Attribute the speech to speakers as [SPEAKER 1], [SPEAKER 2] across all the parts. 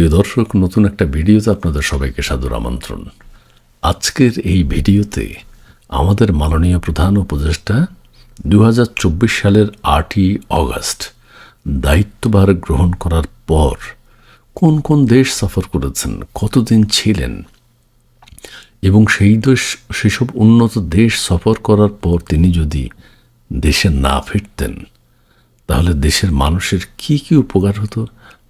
[SPEAKER 1] প্রিয় দর্শক, নতুন একটা ভিডিওতে আপনাদের সবাইকে সাদর আমন্ত্রণ। আজকের এই ভিডিওতে আমাদের মাননীয় প্রধান উপদেষ্টা দু হাজার চব্বিশ সালের আটই অগস্ট দায়িত্বভার গ্রহণ করার পর কোন কোন দেশ সফর করেছেন, কতদিন ছিলেন এবং সেই দেশ, সেসব উন্নত দেশ সফর করার পর তিনি যদি দেশে না ফিরতেন, তাহলে দেশের মানুষের কি কি উপকার হতো?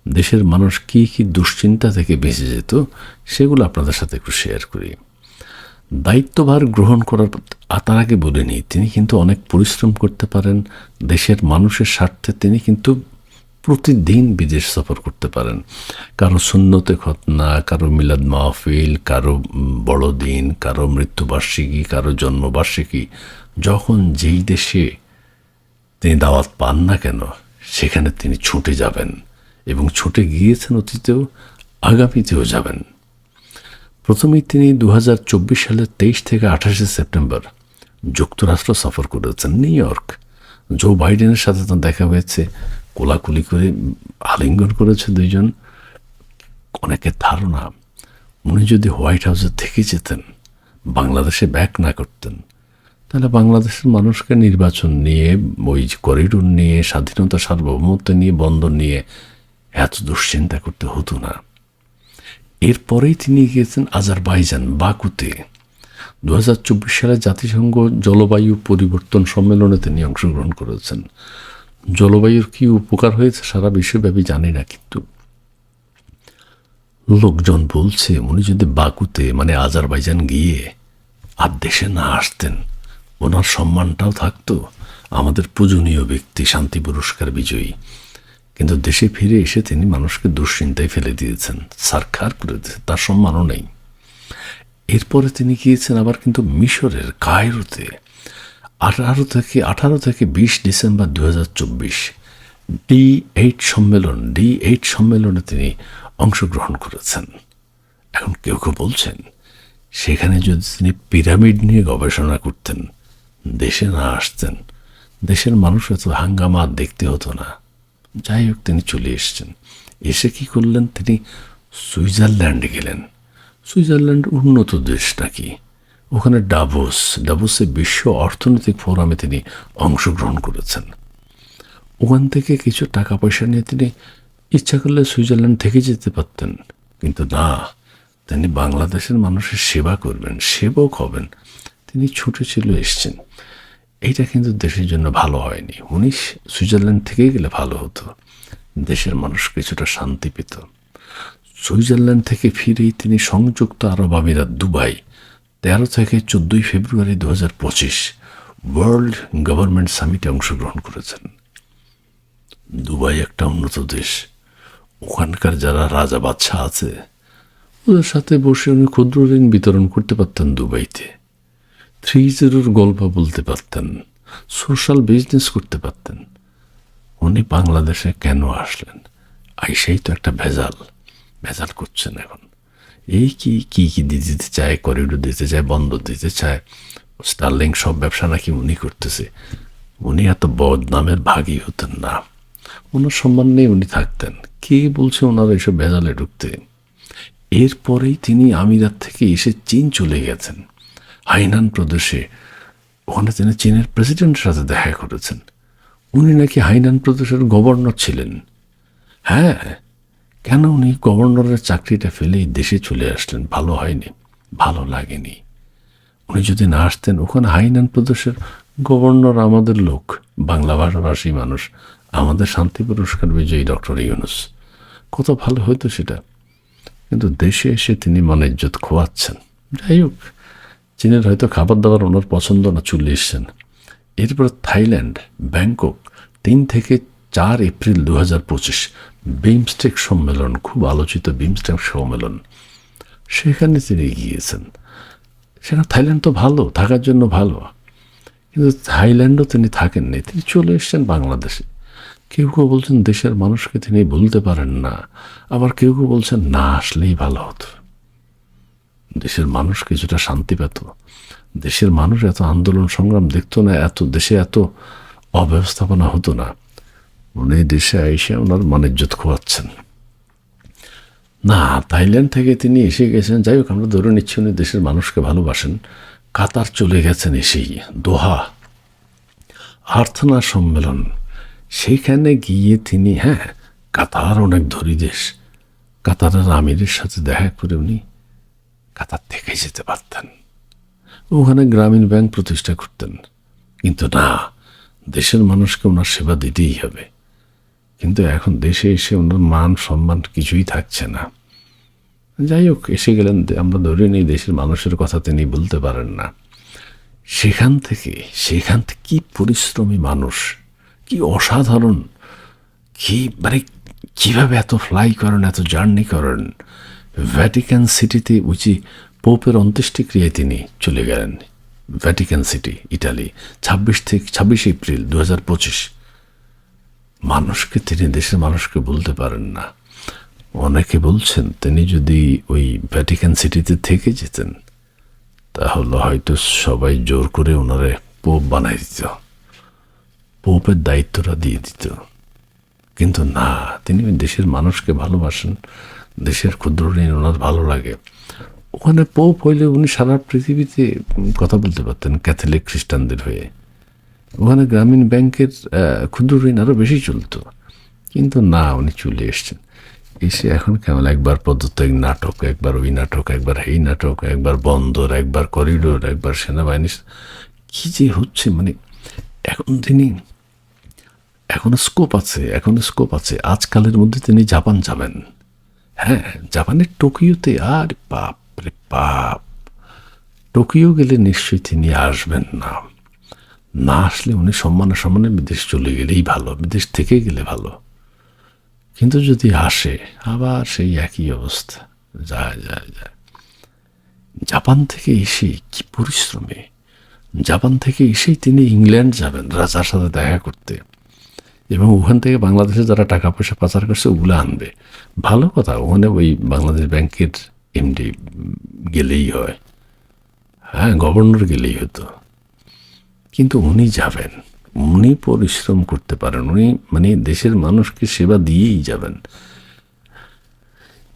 [SPEAKER 1] দেশের মানুষ কি কি দুশ্চিন্তা থেকে বেঁচে যেত, সেগুলো আপনাদের সাথে একটু শেয়ার করি। দায়িত্বভার গ্রহণ করার তার আগে বলিনি তিনি কিন্তু অনেক পরিশ্রম করতে পারেন, দেশের মানুষের স্বার্থে তিনি কিন্তু প্রতিদিন বিদেশ সফর করতে পারেন। কারও সুন্নতে খতনা কারও মিলাদ মাহফিল, কারও বড়দিন, কারও মৃত্যুবার্ষিকী, কারও জন্মবার্ষিকী, যখন যেই দেশে তিনি দাওয়াত পান না কেন, সেখানে তিনি ছুটে যাবেন। এবং ছুটে গিয়েছেন অতীতেও, আগামীতেও যাবেন। প্রথমেই তিনি দু হাজার চব্বিশ সালের তেইশ থেকে আঠাশে সেপ্টেম্বর যুক্তরাষ্ট্র সফর করেছেন নিউ ইয়র্ক। জো বাইডেনের সাথে তার দেখা হয়েছে, কোলাকুলি করে আলিঙ্গন করেছে দুইজন। অনেকের ধারণা, উনি যদি হোয়াইট হাউসে থেকে যেতেন, বাংলাদেশে ব্যাক না করতেন, তাহলে বাংলাদেশের মানুষকে নির্বাচন নিয়ে, ওই করিডোর নিয়ে, স্বাধীনতা সার্বভৌমত্ব নিয়ে, বন্দর নিয়ে এত দুশ্চিন্তা করতে হতো না। এরপরেই তিনি গিয়েছেন আজারবাইজান, বাকুতে। দু সালে জাতিসংঘ জলবায়ু পরিবর্তন সম্মেলনে তিনি অংশগ্রহণ করেছেন। জলবায়ুর কি উপকার হয়েছে সারা বিশ্বব্যাপী জানি না কিন্তু। লোকজন বলছে, উনি যদি বাকুতে মানে আজারবাইজান গিয়ে আর দেশে না আসতেন, ওনার সম্মানটাও থাকতো। আমাদের পূজনীয় ব্যক্তি, শান্তি পুরস্কার বিজয়ী। কিন্তু দেশে ফিরে এসে তিনি মানুষকে দুশ্চিন্তায় ফেলে দিয়েছেন, সারখার করে দিয়েছেন, তার সম্মানও নেই। এরপরে তিনি গিয়েছেন আবার কিন্তু মিশরের কায়রোতে। আঠারো থেকে আঠারো থেকে বিশ ডিসেম্বর দু হাজার চব্বিশ, ডি এইট সম্মেলন, ডি এইট সম্মেলনে তিনি অংশগ্রহণ করেছেন। এখন কেউ কেউ বলছেন, সেখানে যদি তিনি পিরামিড নিয়ে গবেষণা করতেন, দেশে না আসতেন, দেশের মানুষ এত হাঙ্গামা দেখতে হতো না। যাই হোক তিনি চলে এসেছেন। এসে কি করলেন? তিনি সুইজারল্যান্ডে গেলেন। সুইজারল্যান্ড উন্নত দেশ নাকি? ওখানে ডাবোস, ডাবোসে বিশ্ব অর্থনৈতিক ফোরামে তিনি অংশগ্রহণ করেছেন। ওখান থেকে কিছু টাকা পয়সা নিয়ে তিনি ইচ্ছা করলে সুইজারল্যান্ড থেকে যেতে পারতেন। কিন্তু না, তিনি বাংলাদেশের মানুষের সেবা করবেন, সেবক হবেন। তিনি ছুটে ছিল এসছেন। এইটা কিন্তু দেশের জন্য ভালো হয়নি। উনি সুইজারল্যান্ড থেকে গেলে ভালো হতো। দেশের মানুষ কিছুটা শান্তি পেত। সুইজারল্যান্ড থেকে ফিরেই তিনি সংযুক্ত আরব আমিরাত দুবাই, তেরো থেকে চোদ্দই ফেব্রুয়ারি দু হাজার পঁচিশ ওয়ার্ল্ড গভর্নমেন্ট সামিটে অংশগ্রহণ করেছেন। দুবাই একটা উন্নত দেশ। ওখানকার যারা রাজা বাচ্চা আছে, ওদের সাথে বসে উনি ক্ষুদ্র ঋণ বিতরণ করতে পারতেন দুবাইতে। থ্রি জিরোর গল্প বলতে পারতেন, সোশ্যাল বিজনেস করতে পারতেন। উনি বাংলাদেশে কেন আসলেন? আইসাই তো একটা ভেজাল ভেজাল করছেন এখন। এই কি কি কি দিতে চায় করিডোর দিতে চায় বন্ধ দিতে চায় স্টার্লিং সব ব্যবসা নাকি উনি করতেছে? উনি এত বদনামের ভাগই হতেন না। ওনার সম্মান নেই উনি থাকতেন। কে বলছে ওনার এসব ভেজালে ঢুকতে? এরপরেই তিনি আমিরাত থেকে এসে চীন চলে গেছেন। হাইনান প্রদেশে ওখানে তিনি চীনের প্রেসিডেন্টের সাথে দেখা করেছেন। উনি নাকি হাইনান প্রদেশের গভর্নর ছিলেন। হ্যাঁ কেন উনি গভর্নরের চাকরিটা ফেলেই দেশে চলে আসলেন? ভালো হয়নি, ভালো লাগেনি। উনি যদি না আসতেন, ওখানে হাইনান প্রদেশের গভর্নর আমাদের লোক, বাংলা ভাষাভাষী মানুষ, আমাদের শান্তি পুরস্কার বিজয়ী ডক্টর ইউনুস। কত ভালো হতো সেটা। কিন্তু দেশে এসে তিনি মানে ইজ্জত খোয়াচ্ছেন। যাই হোক চীনের হয়তো খাবার দাবার ওনার পছন্দ না চলে এসছেন। এরপর থাইল্যান্ড, ব্যাংকক, তিন থেকে চার এপ্রিল দু হাজার পঁচিশ, বিমস্টেক সম্মেলন, খুব আলোচিত বিমস্টেক সম্মেলন। সেখানে তিনি গিয়েছেন। সেখানে থাইল্যান্ড তো ভালো, থাকার জন্য ভালো। কিন্তু থাইল্যান্ডও তিনি থাকেননি, তিনি চলে এসছেন বাংলাদেশে। কেউ কেউ বলছেন দেশের মানুষকে তিনি ভুলতে পারেন না, আবার কেউ কেউ বলছেন না, আসলেই ভালো হতো। দেশের মানুষ কিছুটা শান্তি পেত দেশের মানুষ এত আন্দোলন সংগ্রাম দেখতো না, এত দেশে এত অব্যবস্থাপনা হতো না। উনি দেশে এসে ওনার মানিজ্যত খোয়াচ্ছেন। না, থাইল্যান্ড থেকে তিনি এসে গেছেন। যাই হোক, আমরা ধরে নিচ্ছি উনি দেশের মানুষকে ভালোবাসেন। কাতার চলে গেছেন এসেই, দোহা। আর্থনা সম্মেলন। সেইখানে গিয়ে তিনি হ্যাঁ কাতার অনেক ধরি দেশ। কাতারের আমিরের সাথে দেখা করে উনি কাতার থেকে যেতে পারতেন। ওখানে গ্রামীণ ব্যাংক প্রতিষ্ঠা করতেন। কিন্তু না, দেশের মানুষকে ওনার সেবা দিতেই হবে। কিন্তু এখন দেশে এসে ওনার মান, সম্মান কিছুই থাকছে না। যাই হোক, এসে গেলেন আমরা ধরে নিই দেশের মানুষের কথা তিনি বলতে পারেন না। সেখান থেকে সেখান থেকে কি পরিশ্রমী মানুষ, কি অসাধারণ, কি মানে কীভাবে এত ফ্লাই করেন, এত জার্নি করেন ভ্যাটিকান সিটিতে উচি পোপের অন্ত্যেষ্টিক্রিয়ায় তিনি চলে গেলেন। ভ্যাটিকান সিটি ইটালি ছাব্বিশ থেকে ছাব্বিশ এপ্রিল দু হাজার পঁচিশ। মানুষকে তিনি দেশের মানুষকে বলতে পারেন না। অনেকে বলছেন তিনি যদি ওই ভ্যাটিকান সিটিতে থেকে যেতেন, তাহলে হয়তো সবাই জোর করে ওনারে পোপ বানাই দিত। পোপের দায়িত্বটা দিয়ে দিত। কিন্তু না, তিনি দেশের মানুষকে ভালোবাসেন। দেশের ক্ষুদ্র ঋণ ওনার ভালো লাগে। ওখানে পোপ হইলে উনি সারা পৃথিবীতে কথা বলতে পারতেন ক্যাথলিক খ্রিস্টানদের হয়ে। ওখানে গ্রামীণ ব্যাংকের ক্ষুদ্র ঋণ আরও বেশি চলতো। কিন্তু না, উনি চলে এসছেন। এসে এখন কেমন একবার পদত্যাগ নাটক, একবার ওই নাটক, একবার এই নাটক, একবার বন্দর, একবার করিডোর, একবার সেনাবাহিনী কি যে হচ্ছে মানে এখন তিনি, এখনও স্কোপ আছে, এখনও স্কোপ আছে। আজকালের মধ্যে তিনি জাপান যাবেন। হ্যাঁ জাপানের টোকিওতে, আর বাপ রে বাপ। টোকিও গেলে নিশ্চয়ই তিনি আসবেন না। না আসলে উনি সম্মানে সম্মানে বিদেশ চলে গেলেই ভালো, বিদেশ থেকে গেলে ভালো। কিন্তু যদি আসে, আবার সেই একই অবস্থা। যায় যায় যায়। জাপান থেকে এসে কি পরিশ্রমে? জাপান থেকে এসেই তিনি ইংল্যান্ড যাবেন রাজার সাথে দেখা করতে। এবং ওখান থেকে বাংলাদেশে যারা টাকা পয়সা পাচার করছে, ওগুলো আনবে। ভালো কথা, ওখানে ওই বাংলাদেশ ব্যাংকের এমডি গেলেই হয়। হ্যাঁ গভর্নর গেলেই হতো। কিন্তু উনি যাবেন। উনি পরিশ্রম করতে পারেন। উনি মানে দেশের মানুষকে সেবা দিয়েই যাবেন।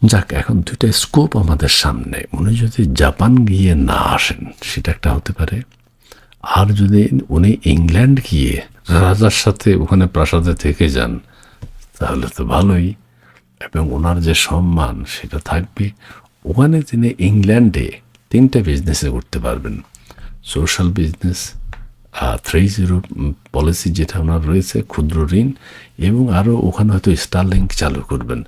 [SPEAKER 1] যাক, এখন দুইটা স্কোপ আমাদের সামনে। উনি যদি জাপান গিয়ে না আসেন, সেটা একটা হতে পারে। আর যদি উনি ইংল্যান্ড গিয়ে রাজার সাথে ওখানে প্রাসাদে থেকে যান, তাহলে তো ভালোই। এবং ওনার যে সম্মান, সেটা থাকবে। ওখানে তিনি ইংল্যান্ডে তিনটা বিজনেসে করতে পারবেন। Social business three zero policy যেটা ওনার রয়েছে, ক্ষুদ্র ঋণ, এবং আরও ওখানে হয়তো স্টারলিংক চালু করবেন।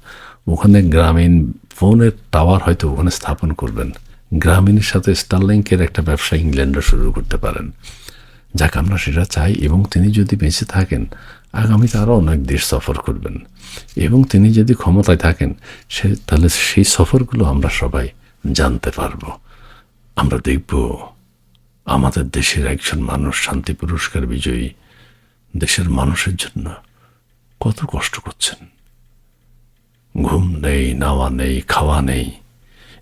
[SPEAKER 1] ওখানে গ্রামীণ ফোনের টাওয়ার হয়তো ওখানে স্থাপন করবেন। গ্রামীণের সাথে স্টারলিংকের একটা ব্যবসা ইংল্যান্ডে শুরু করতে পারেন। যাক, আমরা সেটা চাই এবং তিনি যদি বেঁচে থাকেন, আগামীতে আরও অনেক দেশ সফর করবেন। এবং তিনি যদি ক্ষমতায় থাকেন, সে, তাহলে সেই সফরগুলো আমরা সবাই জানতে পারব। আমরা দেখব আমাদের দেশের একজন মানুষ শান্তি পুরস্কার বিজয়ী দেশের মানুষের জন্য কত কষ্ট করছেন। ঘুম নেই নাওয়া নেই, খাওয়া নেই।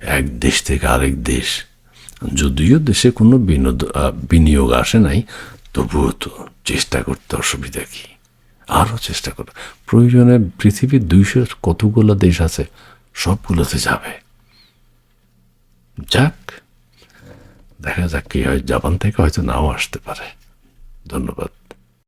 [SPEAKER 1] এক দেশ থেকে আরেক দেশ যদিও দেশে কোনো বিনোদ বিনিয়োগ আসে নাই, তবুও তো চেষ্টা করতে অসুবিধা কি? আরও চেষ্টা করো। প্রয়োজনে পৃথিবীর দুইশো কতগুলো দেশ আছে, সবগুলোতে যাবে। যাক, দেখা যাক কি হয়। জাপান থেকে হয়তো নাও আসতে পারে। ধন্যবাদ।